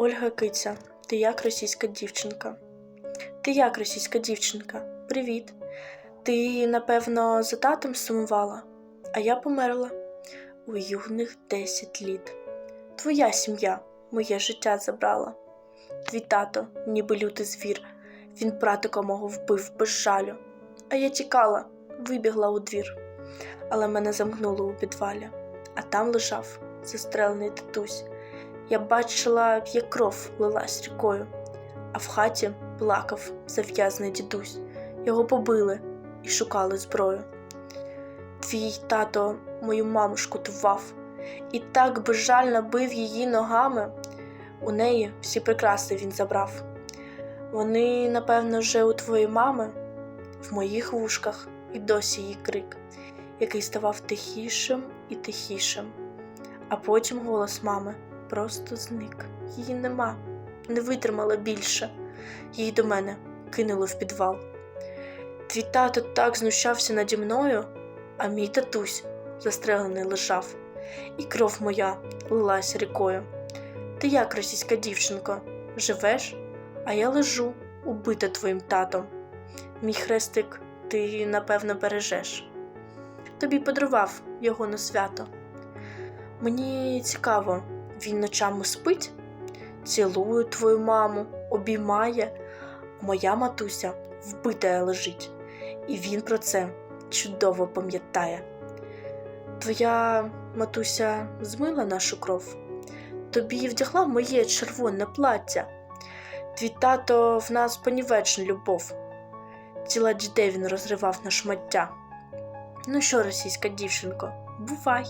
Ольга Киця, ти як російська дівчинка? Ти як російська дівчинка? Привіт. Ти, напевно, за татом сумувала, а я померла у юних 10 літ. Твоя сім'я моє життя забрала. Твій тато, ніби лютий звір, він братика мого вбив без жалю. А я тікала, вибігла у двір, але мене замкнуло у підвалі, а там лежав застрелений татусь. Я бачила, як кров лилась рікою, а в хаті плакав зав'язаний дідусь. Його побили і шукали зброю. Твій тато мою маму шкодував і так безжально бив її ногами. У неї всі прикраси він забрав. Вони, напевно, вже у твоєї мами, в моїх вушках і досі її крик, який ставав тихішим і тихішим. А потім голос мами просто зник. Її нема, не витримала більше. Її до мене кинуло в підвал. Твій тато так знущався наді мною, а мій татусь застрелений лежав, і кров моя лилась рікою. Ти як, російська дівчинко, живеш, а я лежу, убита твоїм татом. Мій хрестик ти, напевно, бережеш. Тобі подарував його на свято. Мені цікаво, він ночами спить, цілує твою маму, обіймає, моя матуся вбита лежить, і він про це чудово пам'ятає. Твоя матуся змила нашу кров, тобі вдягла моє червоне плаття. Твій тато в нас понівечна любов. Тіла дітей він розривав на шмаття. Ну що, російська дівчинко, бувай.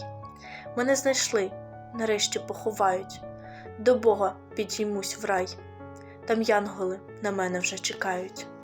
Мене знайшли, нарешті поховають. До Бога підіймусь в рай. Там янголи на мене вже чекають.